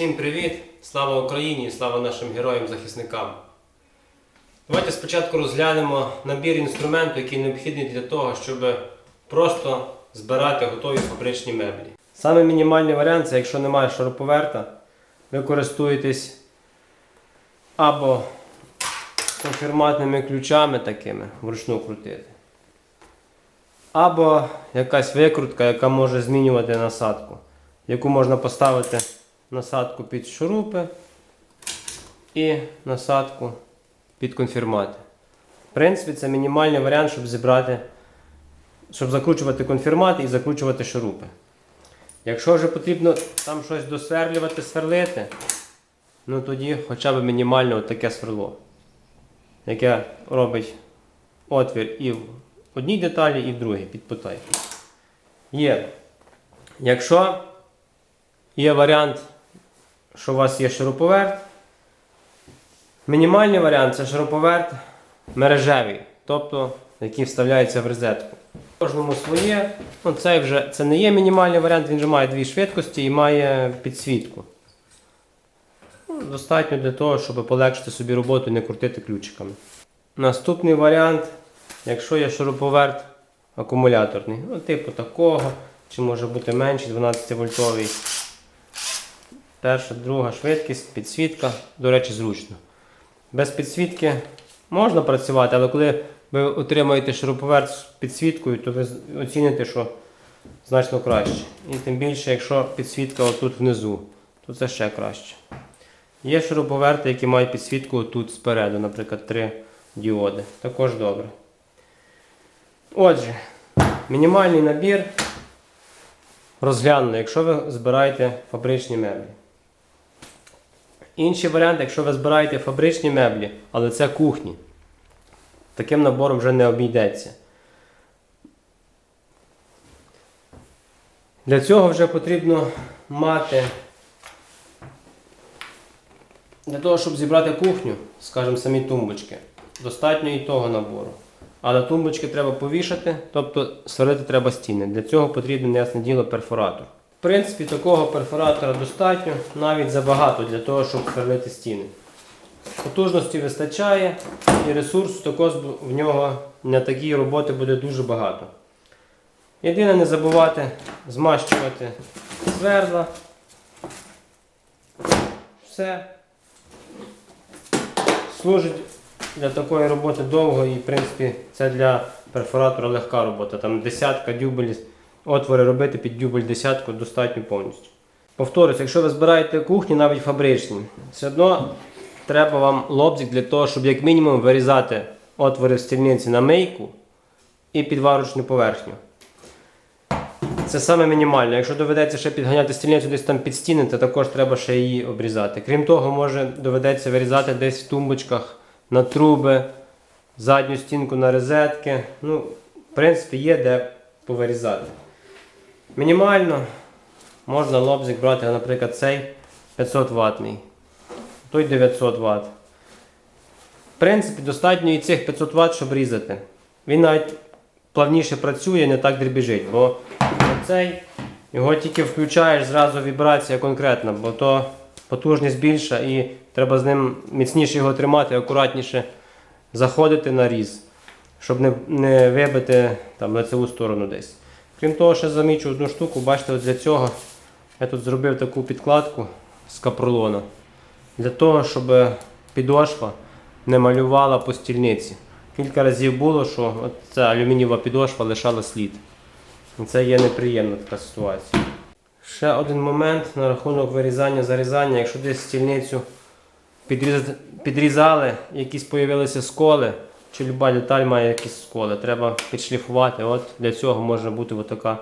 Всім привіт! Слава Україні і слава нашим героям-захисникам! Давайте спочатку розглянемо набір інструменту, який необхідний для того, щоб просто збирати готові фабричні меблі. Саме мінімальний варіант це якщо немає шуруповерта, ви користуєтесь або конфірматними ключами такими вручну крутити. Або якась викрутка, яка може змінювати насадку, яку можна поставити насадку під шурупи і насадку під конфірмати. В принципі, це мінімальний варіант, щоб зібрати, щоб закручувати конфірмати і закручувати шурупи. Якщо вже потрібно там щось досверлювати, сверлити, ну тоді хоча б мінімально таке сверло, яке робить отвір і в одній деталі, і в другій під потай. Є. Якщо є варіант, що у вас є шуруповерт, мінімальний варіант це шуруповерт мережевий, тобто який вставляється в розетку. Кожному своє. Ну, цей вже це не є мінімальний варіант, він вже має дві швидкості і має підсвітку. Ну, достатньо для того, щоб полегшити собі роботу і не крутити ключиками. Наступний варіант, якщо є шуруповерт акумуляторний, ну, типу такого, чи може бути менший 12 вольтовий. Перша, друга швидкість, підсвітка, до речі, зручно. Без підсвітки можна працювати, але коли ви отримаєте шуруповерт з підсвіткою, то ви оціните, що значно краще. І тим більше, якщо підсвітка отут внизу, то це ще краще. Є шуруповерти, які мають підсвітку отут спереду, наприклад, три діоди. Також добре. Отже, мінімальний набір розглянули, якщо ви збираєте фабричні меблі. Інший варіант, якщо ви збираєте фабричні меблі, але це кухні, таким набором вже не обійдеться. Для цього вже потрібно мати, для того, щоб зібрати кухню, скажімо, самі тумбочки, достатньо і того набору. Але тумбочки треба повішати, тобто сварити треба стіни. Для цього потрібен, ясне діло, перфоратор. В принципі, такого перфоратора достатньо, навіть забагато для того, щоб сверлити стіни. Потужності вистачає і ресурсу також в нього на такі роботи буде дуже багато. Єдине не забувати змащувати сверла. Все. Служить для такої роботи довго і в принципі це для перфоратора легка робота. Там десятка дюбель, отвори робити під дюбель десятку достатньо повністю. Повторюсь, якщо ви збираєте кухні, навіть фабричні, все одно треба вам лобзик для того, щоб як мінімум вирізати отвори в стільниці на мийку і підварочну поверхню. Це саме мінімально. Якщо доведеться ще підганяти стільницю десь там під стіни, то також треба ще її обрізати. Крім того, може доведеться вирізати десь в тумбочках на труби, задню стінку на розетки. Ну, в принципі, є де повирізати. Мінімально можна лобзик брати, наприклад, цей 500 ватний, той 900 Вт. В принципі, достатньо і цих 500 Вт, щоб різати. Він навіть плавніше працює, не так дрібіжить, бо цей його тільки включаєш, зразу вібрація конкретна, бо то потужність більша і треба з ним міцніше його тримати, акуратніше заходити на різ, щоб не, не вибити там, лицеву сторону десь. Крім того, ще замічу одну штуку, бачите, от для цього я тут зробив таку підкладку з капролона. Для того, щоб підошва не малювала по стільниці. Кілька разів було, що ця алюмінієва підошва лишала слід. І це є неприємна така ситуація. Ще один момент на рахунок вирізання, зарізання. Якщо десь стільницю підрізали, якісь появилися сколи, чи люба деталь має якісь сколи, треба підшліфувати. От для цього може бути отака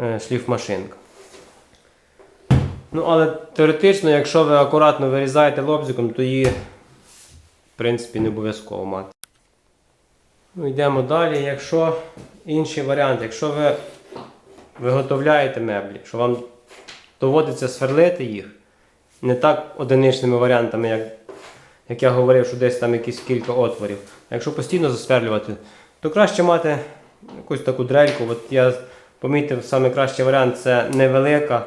е, шліфмашинка. Ну, але теоретично, якщо ви акуратно вирізаєте лобзиком, то її в принципі не обов'язково мати. Ну, йдемо далі. Якщо інший варіант, якщо ви виготовляєте меблі, що вам доводиться сверлити їх не так одиничними варіантами, як, як я говорив, що десь там якісь кілька отворів. Якщо постійно засверлювати, то краще мати якусь таку дрельку. От я помітив, найкращий варіант це невелика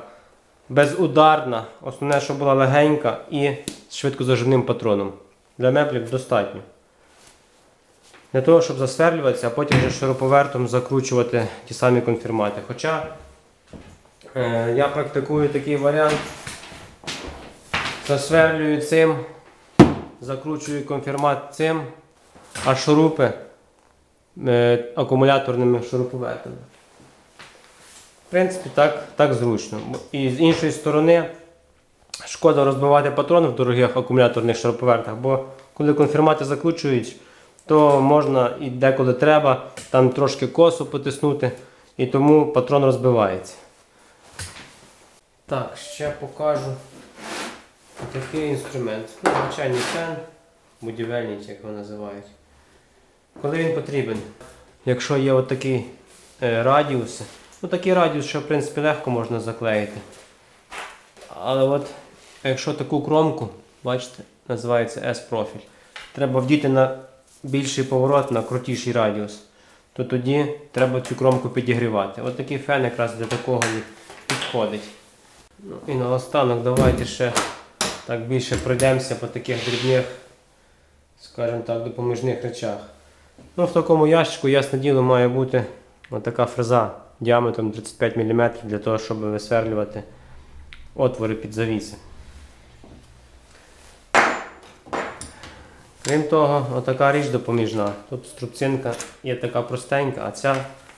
безударна, основне, щоб була легенька і з швидкозаживним патроном. Для меблів достатньо. Для того, щоб засверлюватися, а потім вже шуруповертом закручувати ті самі конфірмати. Хоча е, я практикую такий варіант. Засверлюю цим, закручую конфірмат цим, а шурупи е, акумуляторними шуруповертами. В принципі, так, так зручно. І з іншої сторони, шкода розбивати патрони в дорогих акумуляторних шуруповертах, бо коли конфірмати закручують, то можна і деколи треба там трошки косу потиснути, і тому патрон розбивається. Так, ще покажу такий інструмент. Ну, звичайний фен, будівельний, як його називають. Коли він потрібен? Якщо є отакий е, радіус, ну такий радіус, що в принципі легко можна заклеїти. Але от якщо таку кромку, бачите, називається S-профіль, треба вдіти на більший поворот, на крутіший радіус, то тоді треба цю кромку підігрівати. От такий фен якраз для такого підходить. Ну, і наостанок давайте ще так більше пройдемося по таких дрібних, скажімо так, допоміжних речах. Ну, в такому ящику, ясне діло, має бути отака фреза діаметром 35 мм для того, щоб висверлювати отвори під завіси. Крім того, отака річ допоміжна. Тут струбцинка є така простенька, а ця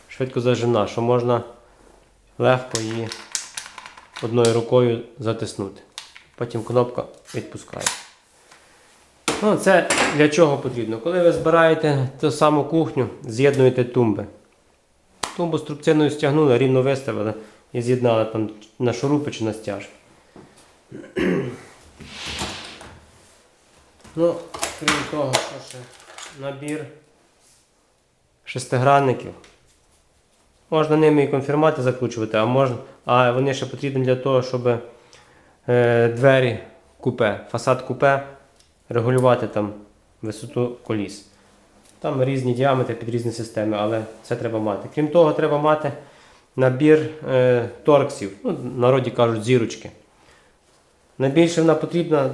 швидко зажимна, що можна легко її одною рукою затиснути. Потім кнопка відпускає. Ну, це для чого потрібно? Коли ви збираєте ту саму кухню, з'єднуєте тумби. Тумбу з трубциною стягнули, рівно виставили і з'єднали там на шурупи чи на стяж. Ну, крім того, що ще набір шестигранників. Можна ними і конфірмати закручувати, а можна, а вони ще потрібні для того, щоб двері купе, фасад купе регулювати там висоту коліс. Там різні діаметри під різні системи, але це треба мати. Крім того, треба мати набір е, торксів. Ну, народі кажуть зірочки. Найбільше вона потрібна,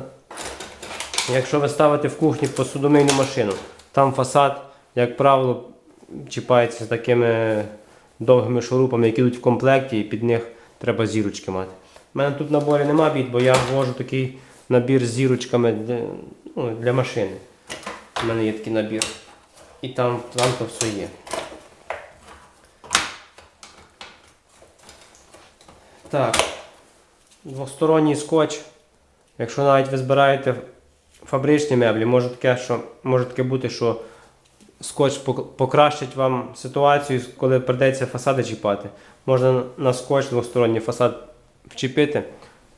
якщо ви ставите в кухні посудомийну машину. Там фасад, як правило, чіпається такими довгими шурупами, які йдуть в комплекті, і під них треба зірочки мати. У мене тут в наборі нема бід, бо я ввожу такий набір з зірочками для, ну, для машини. У мене є такий набір. І там, там то все є. Так. Двосторонній скотч. Якщо навіть ви збираєте фабричні меблі, може таке, що, може таке бути, що скотч покращить вам ситуацію, коли прийдеться фасади чіпати. Можна на скотч двосторонній фасад вчепити,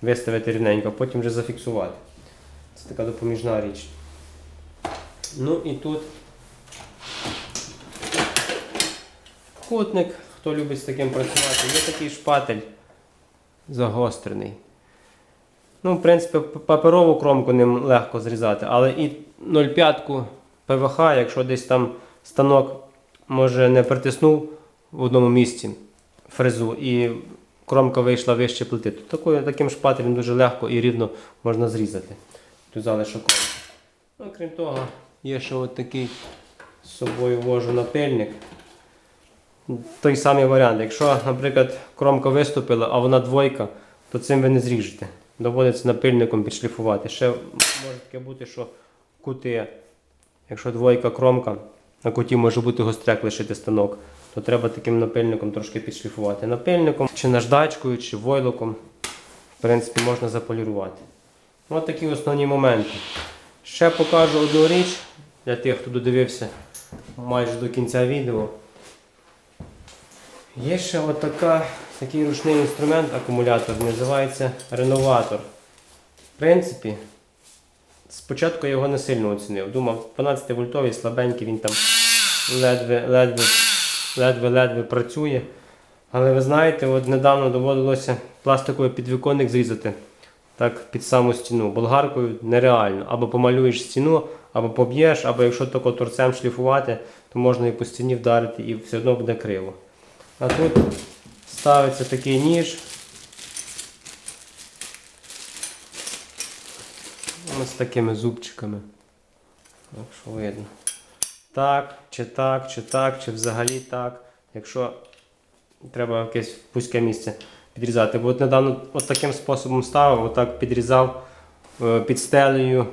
виставити рівненько, а потім вже зафіксувати. Це така допоміжна річ. Ну і тут кутник, хто любить з таким працювати, є такий шпатель загострений. Ну, в принципі, паперову кромку ним легко зрізати, але і 0,5 ПВХ, якщо десь там станок може не притиснув в одному місці фрезу і кромка вийшла вище плити, то такою, таким шпателем дуже легко і рівно можна зрізати ту залишок. Ну, того, є ще от такий з собою вожу напильник. Той самий варіант. Якщо, наприклад, кромка виступила, а вона двойка, то цим ви не зріжете. Доводиться напильником підшліфувати. Ще може таке бути, що кути, якщо двойка кромка, на куті може бути гостряк лишити станок, то треба таким напильником трошки підшліфувати. Напильником, чи наждачкою, чи войлоком, в принципі, можна заполірувати. Ось такі основні моменти. Ще покажу одну річ для тих, хто додивився майже до кінця відео. Є ще отака, такий ручний інструмент акумулятор, називається реноватор. В принципі, спочатку я його не сильно оцінив. Думав, 12 вольтовий, слабенький, він там ледве, ледве, ледве-ледве працює. Але ви знаєте, от недавно доводилося пластиковий підвіконник зрізати так під саму стіну. Болгаркою нереально. Або помалюєш стіну, або поб'єш, або якщо тако торцем шліфувати, то можна і по стіні вдарити і все одно буде криво. А тут ставиться такий ніж. Ось з такими зубчиками. Якщо видно. Так, чи так, чи так, чи взагалі так. Якщо треба якесь вузьке місце підрізати. Бо от недавно от таким способом ставив, отак підрізав е, під стелею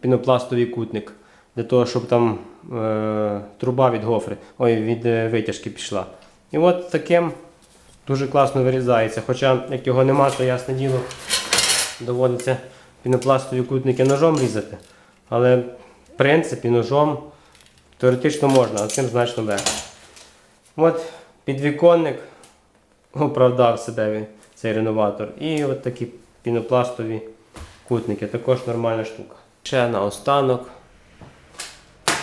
пінопластовий кутник. Для того, щоб там е, труба від гофри, ой, від е, витяжки пішла. І от таким дуже класно вирізається. Хоча як його нема, то ясне діло доводиться пінопластові кутники ножом різати. Але в принципі ножом теоретично можна, а цим значно легше. От підвіконник оправдав себе цей реноватор. І от такі пінопластові кутники, також нормальна штука. Ще наостанок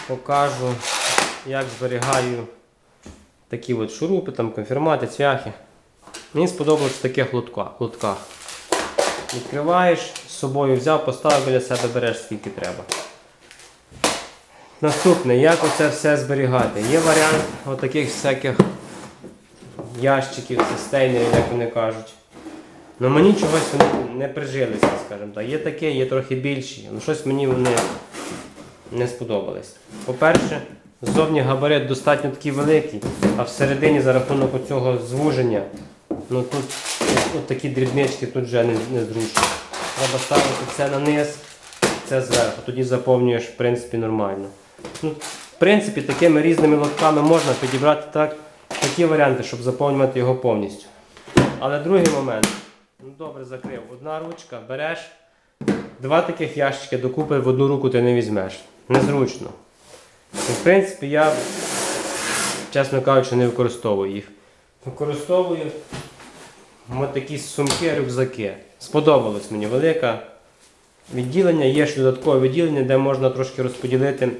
покажу, як зберігаю такі от шурупи, там, конфірмати, цвяхи. Мені сподобалось в таких лотках. Відкриваєш, з собою взяв, поставив біля себе, береш скільки треба. Наступне, як оце все зберігати? Є варіант отаких всяких ящиків, цистейнерів, як вони кажуть. Ну мені чогось вони не прижилися, скажімо так. Є таке, є трохи більші, але щось мені вони не сподобались. По-перше, ззовні габарит достатньо такий великий, а всередині за рахунок цього звуження, ну тут от такі дрібнички тут вже не, не зручно. Треба ставити це на низ, це зверху, тоді заповнюєш в принципі нормально. Ну, в принципі, такими різними лотками можна підібрати так, такі варіанти, щоб заповнювати його повністю. Але другий момент. Ну, добре, закрив. Одна ручка, береш, два таких ящики докупи в одну руку ти не візьмеш. Незручно. І, в принципі, я, чесно кажучи, не використовую їх. Використовую от такі сумки, рюкзаки. Сподобалось мені велике відділення. Є ще додаткове відділення, де можна трошки розподілити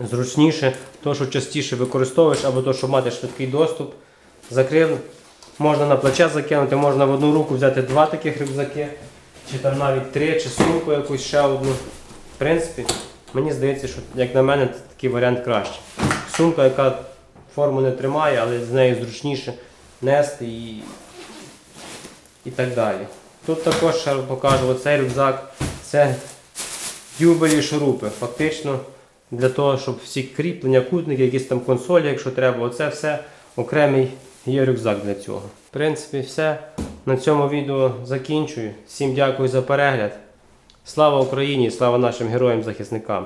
зручніше, то, що частіше використовуєш, або то, щоб мати швидкий доступ. Закрив, можна на плече закинути, можна в одну руку взяти два таких рюкзаки, чи там навіть три, чи сумку якусь ще одну. В принципі, мені здається, що як на мене, такий варіант краще. Сумка, яка форму не тримає, але з нею зручніше нести і, і так далі. Тут також ще покажу оцей рюкзак. Це дюбелі шурупи. Фактично для того, щоб всі кріплення, кутники, якісь там консолі, якщо треба, оце все окремий є рюкзак для цього. В принципі, все. На цьому відео закінчую. Всім дякую за перегляд. Слава Україні! Слава нашим героям-захисникам!